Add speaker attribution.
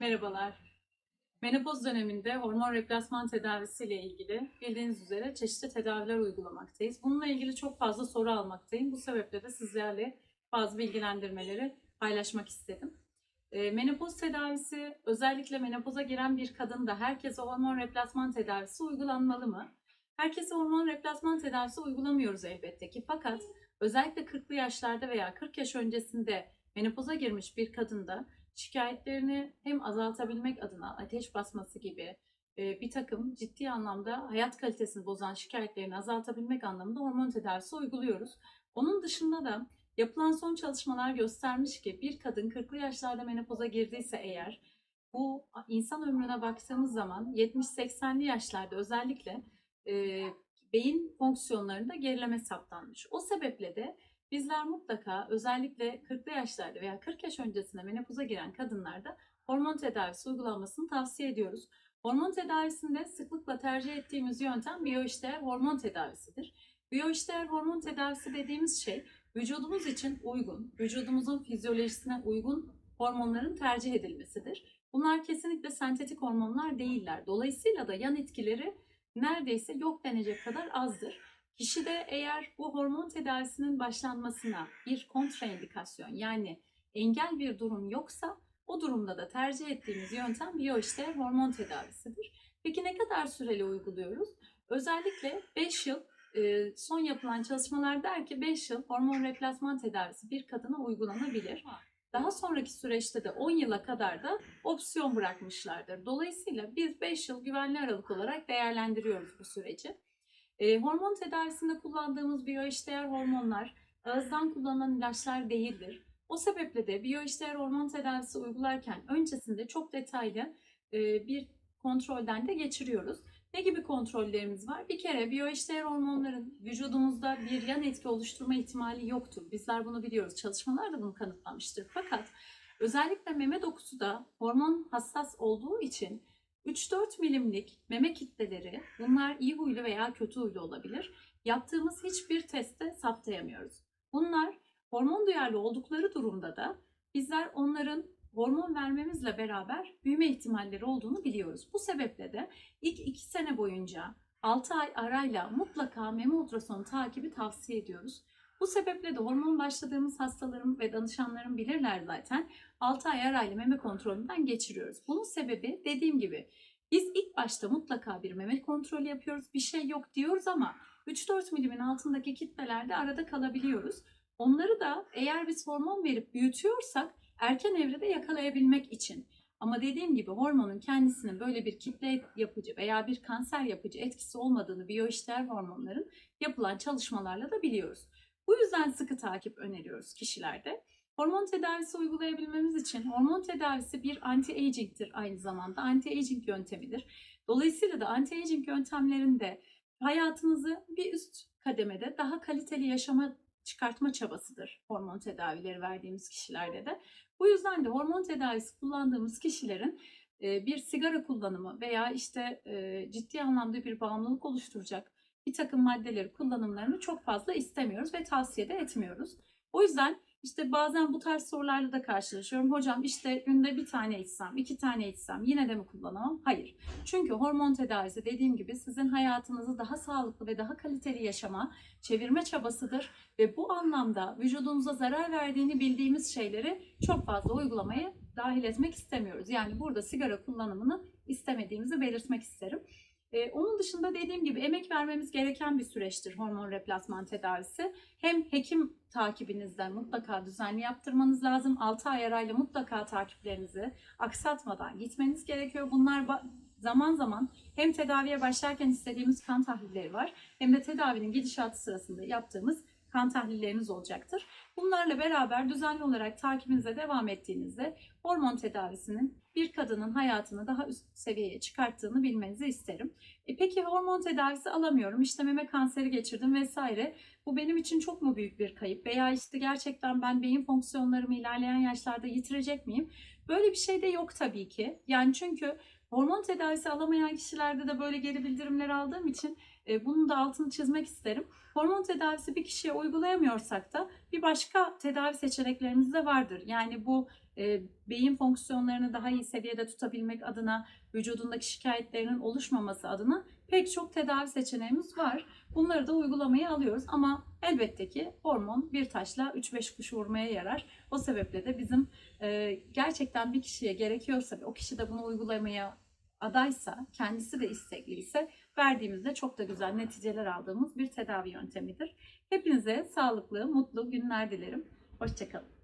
Speaker 1: Merhabalar. Menopoz döneminde hormon replasman tedavisi ile ilgili bildiğiniz üzere çeşitli tedaviler uygulamaktayız. Bununla ilgili çok fazla soru almaktayım. Bu sebeple de sizlerle bazı bilgilendirmeleri paylaşmak istedim. E, menopoz tedavisi özellikle menopoza giren bir kadında herkese hormon replasman tedavisi uygulanmalı mı? Herkese hormon replasman tedavisi uygulamıyoruz elbette ki fakat özellikle 40'lı yaşlarda veya 40 yaş öncesinde menopoza girmiş bir kadında şikayetlerini hem azaltabilmek adına ateş basması gibi e, bir takım ciddi anlamda hayat kalitesini bozan şikayetlerini azaltabilmek anlamında hormon tedavisi uyguluyoruz. Onun dışında da yapılan son çalışmalar göstermiş ki bir kadın 40'lı yaşlarda menopoza girdiyse eğer bu insan ömrüne baktığımız zaman 70-80'li yaşlarda özellikle e, beyin fonksiyonlarında gerileme saptanmış. O sebeple de Bizler mutlaka özellikle 40'lı yaşlarda veya 40 yaş öncesinde menopoza giren kadınlarda hormon tedavisi uygulanmasını tavsiye ediyoruz. Hormon tedavisinde sıklıkla tercih ettiğimiz yöntem biyoişdeğer hormon tedavisidir. Biyoişdeğer hormon tedavisi dediğimiz şey vücudumuz için uygun, vücudumuzun fizyolojisine uygun hormonların tercih edilmesidir. Bunlar kesinlikle sentetik hormonlar değiller. Dolayısıyla da yan etkileri neredeyse yok denecek kadar azdır. Kişide eğer bu hormon tedavisinin başlanmasına bir kontraindikasyon yani engel bir durum yoksa o durumda da tercih ettiğimiz yöntem biyoişte hormon tedavisidir. Peki ne kadar süreli uyguluyoruz? Özellikle 5 yıl e, son yapılan çalışmalar der ki 5 yıl hormon replasman tedavisi bir kadına uygulanabilir. Daha sonraki süreçte de 10 yıla kadar da opsiyon bırakmışlardır. Dolayısıyla biz 5 yıl güvenli aralık olarak değerlendiriyoruz bu süreci. E, hormon tedavisinde kullandığımız biyoeşdeğer hormonlar ağızdan kullanılan ilaçlar değildir. O sebeple de biyoeşdeğer hormon tedavisi uygularken öncesinde çok detaylı e, bir kontrolden de geçiriyoruz. Ne gibi kontrollerimiz var? Bir kere biyoeşdeğer hormonların vücudumuzda bir yan etki oluşturma ihtimali yoktur. Bizler bunu biliyoruz. Çalışmalar da bunu kanıtlamıştır. Fakat özellikle meme dokusu da hormon hassas olduğu için 3-4 milimlik meme kitleleri, bunlar iyi huylu veya kötü huylu olabilir. Yaptığımız hiçbir testte saptayamıyoruz. Bunlar hormon duyarlı oldukları durumda da bizler onların hormon vermemizle beraber büyüme ihtimalleri olduğunu biliyoruz. Bu sebeple de ilk 2 sene boyunca 6 ay arayla mutlaka meme ultrasonu takibi tavsiye ediyoruz. Bu sebeple de hormon başladığımız hastalarım ve danışanlarım bilirler zaten. 6 ay arayla meme kontrolünden geçiriyoruz. Bunun sebebi dediğim gibi biz ilk başta mutlaka bir meme kontrolü yapıyoruz. Bir şey yok diyoruz ama 3-4 milimin altındaki kitlelerde arada kalabiliyoruz. Onları da eğer biz hormon verip büyütüyorsak erken evrede yakalayabilmek için. Ama dediğim gibi hormonun kendisinin böyle bir kitle yapıcı veya bir kanser yapıcı etkisi olmadığını biyoişler hormonların yapılan çalışmalarla da biliyoruz. Bu yüzden sıkı takip öneriyoruz kişilerde. Hormon tedavisi uygulayabilmemiz için hormon tedavisi bir anti-aging'tir aynı zamanda. Anti-aging yöntemidir. Dolayısıyla da anti-aging yöntemlerinde hayatınızı bir üst kademede daha kaliteli yaşama çıkartma çabasıdır hormon tedavileri verdiğimiz kişilerde de. Bu yüzden de hormon tedavisi kullandığımız kişilerin bir sigara kullanımı veya işte ciddi anlamda bir bağımlılık oluşturacak bir takım maddeleri kullanımlarını çok fazla istemiyoruz ve tavsiye de etmiyoruz. O yüzden işte bazen bu tarz sorularla da karşılaşıyorum. Hocam işte günde bir tane içsem, iki tane içsem yine de mi kullanamam? Hayır. Çünkü hormon tedavisi dediğim gibi sizin hayatınızı daha sağlıklı ve daha kaliteli yaşama çevirme çabasıdır. Ve bu anlamda vücudunuza zarar verdiğini bildiğimiz şeyleri çok fazla uygulamaya dahil etmek istemiyoruz. Yani burada sigara kullanımını istemediğimizi belirtmek isterim. Ee, onun dışında dediğim gibi emek vermemiz gereken bir süreçtir hormon replasman tedavisi. Hem hekim takibinizden mutlaka düzenli yaptırmanız lazım. 6 ay arayla mutlaka takiplerinizi aksatmadan gitmeniz gerekiyor. Bunlar zaman zaman hem tedaviye başlarken istediğimiz kan tahlilleri var hem de tedavinin gidişatı sırasında yaptığımız kan tahlilleriniz olacaktır. Bunlarla beraber düzenli olarak takibinize devam ettiğinizde hormon tedavisinin bir kadının hayatını daha üst seviyeye çıkarttığını bilmenizi isterim. E peki hormon tedavisi alamıyorum, işte meme kanseri geçirdim vesaire. Bu benim için çok mu büyük bir kayıp veya işte gerçekten ben beyin fonksiyonlarımı ilerleyen yaşlarda yitirecek miyim? Böyle bir şey de yok tabii ki. Yani çünkü Hormon tedavisi alamayan kişilerde de böyle geri bildirimler aldığım için e, bunun da altını çizmek isterim. Hormon tedavisi bir kişiye uygulayamıyorsak da bir başka tedavi seçeneklerimiz de vardır. Yani bu e, beyin fonksiyonlarını daha iyi seviyede tutabilmek adına, vücudundaki şikayetlerinin oluşmaması adına pek çok tedavi seçeneğimiz var. Bunları da uygulamaya alıyoruz ama elbette ki hormon bir taşla 3-5 kuş vurmaya yarar. O sebeple de bizim e, gerçekten bir kişiye gerekiyorsa o kişi de bunu uygulamaya adaysa, kendisi de istekliyse verdiğimizde çok da güzel neticeler aldığımız bir tedavi yöntemidir. Hepinize sağlıklı, mutlu günler dilerim. Hoşçakalın.